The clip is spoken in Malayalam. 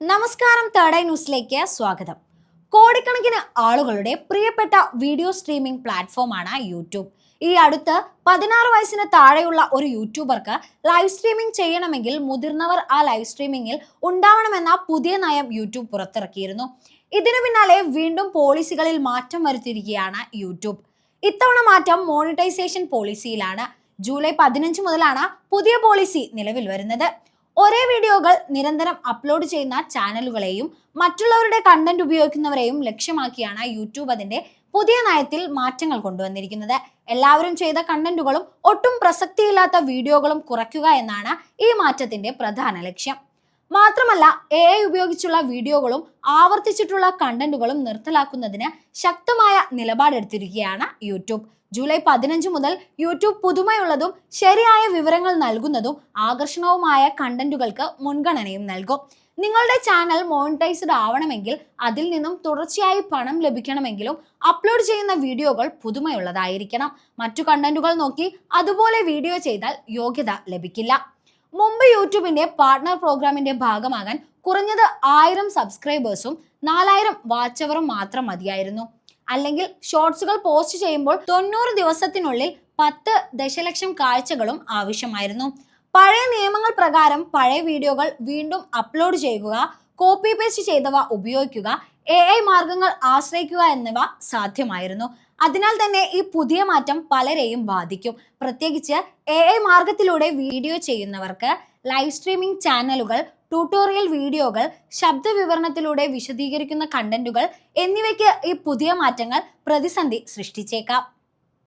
നമസ്കാരം തേർഡ് ഐ ന്യൂസിലേക്ക് സ്വാഗതം. കോടിക്കണക്കിന് ആളുകളുടെ പ്രിയപ്പെട്ട വീഡിയോ സ്ട്രീമിംഗ് പ്ലാറ്റ്ഫോമാണ് യൂട്യൂബ്. ഈ അടുത്ത് പതിനാറ് വയസ്സിന് താഴെയുള്ള ഒരു യൂട്യൂബർക്ക് ലൈവ് സ്ട്രീമിംഗ് ചെയ്യണമെങ്കിൽ മുതിർന്നവർ ആ ലൈവ് സ്ട്രീമിംഗിൽ ഉണ്ടാവണമെന്ന പുതിയ നയം യൂട്യൂബ് പുറത്തിറക്കിയിരുന്നു. ഇതിനു പിന്നാലെ വീണ്ടും പോളിസികളിൽ മാറ്റം വരുത്തിയിരിക്കുകയാണ് യൂട്യൂബ്. ഇത്തവണ മാറ്റം മോണിറ്റൈസേഷൻ പോളിസിയിലാണ് ജൂലൈ പതിനഞ്ച് മുതലാണ് പുതിയ പോളിസി നിലവിൽ വരുന്നത്. ഒരേ വീഡിയോകൾ നിരന്തരം അപ്ലോഡ് ചെയ്യുന്ന ചാനലുകളെയും മറ്റുള്ളവരുടെ കണ്ടന്റ് ഉപയോഗിക്കുന്നവരെയും ലക്ഷ്യമാക്കിയാണ് യൂട്യൂബ് അതിന്റെ പുതിയ നയത്തിൽ മാറ്റങ്ങൾ കൊണ്ടുവന്നിരിക്കുന്നത്. എല്ലാവരും ചെയ്ത കണ്ടന്റുകളും ഒട്ടും പ്രസക്തിയില്ലാത്ത വീഡിയോകളും കുറയ്ക്കുക എന്നാണ് ഈ മാറ്റത്തിന്റെ പ്രധാന ലക്ഷ്യം. മാത്രമല്ല എ ഐ ഉപയോഗിച്ചുള്ള വീഡിയോകളും ആവർത്തിച്ചിട്ടുള്ള കണ്ടന്റുകളും നിർത്തലാക്കുന്നതിന് ശക്തമായ നിലപാടെടുത്തിരിക്കുകയാണ് യൂട്യൂബ്. ജൂലൈ പതിനഞ്ച് മുതൽ യൂട്യൂബ് പുതുമയുള്ളതും ശരിയായ വിവരങ്ങൾ നൽകുന്നതും ആകർഷണവുമായ കണ്ടന്റുകൾക്ക് മുൻഗണനയും നൽകും. നിങ്ങളുടെ ചാനൽ മോണിറ്റൈസ്ഡ് ആവണമെങ്കിൽ അതിൽ നിന്നും തുടർച്ചയായി പണം ലഭിക്കണമെങ്കിലും അപ്ലോഡ് ചെയ്യുന്ന വീഡിയോകൾ പുതുമയുള്ളതായിരിക്കണം. മറ്റു കണ്ടന്റുകൾ നോക്കി അതുപോലെ വീഡിയോ ചെയ്താൽ യോഗ്യത ലഭിക്കില്ല. മുമ്പ് യൂട്യൂബിന്റെ പാർട്ട്ണർ പ്രോഗ്രാമിന്റെ ഭാഗമാകാൻ കുറഞ്ഞത് ആയിരം സബ്സ്ക്രൈബേഴ്സും നാലായിരം വാച്ചവറും മാത്രം മതിയായിരുന്നു. അല്ലെങ്കിൽ ഷോർട്സുകൾ പോസ്റ്റ് ചെയ്യുമ്പോൾ തൊണ്ണൂറ് ദിവസത്തിനുള്ളിൽ പത്ത് ദശലക്ഷം കാഴ്ചകളും ആവശ്യമായിരുന്നു. പഴയ നിയമങ്ങൾ പ്രകാരം പഴയ വീഡിയോകൾ വീണ്ടും അപ്ലോഡ് ചെയ്യുക കോപ്പി പേസ്റ്റ് ചെയ്തവ ഉപയോഗിക്കുക എ ഐ മാർഗങ്ങൾ ആശ്രയിക്കുക എന്നിവ സാധ്യമായിരുന്നു. അതിനാൽ തന്നെ ഈ പുതിയ മാറ്റം പലരെയും ബാധിക്കും. പ്രത്യേകിച്ച് എ ഐ മാർഗത്തിലൂടെ വീഡിയോ ചെയ്യുന്നവർക്ക് ലൈവ് സ്ട്രീമിംഗ് ചാനലുകൾ ട്യൂട്ടോറിയൽ വീഡിയോകൾ ശബ്ദ വിവരണത്തിലൂടെ വിശദീകരിക്കുന്ന കണ്ടന്റുകൾ എന്നിവയ്ക്ക് ഈ പുതിയ മാറ്റങ്ങൾ പ്രതിസന്ധി സൃഷ്ടിച്ചേക്കാം.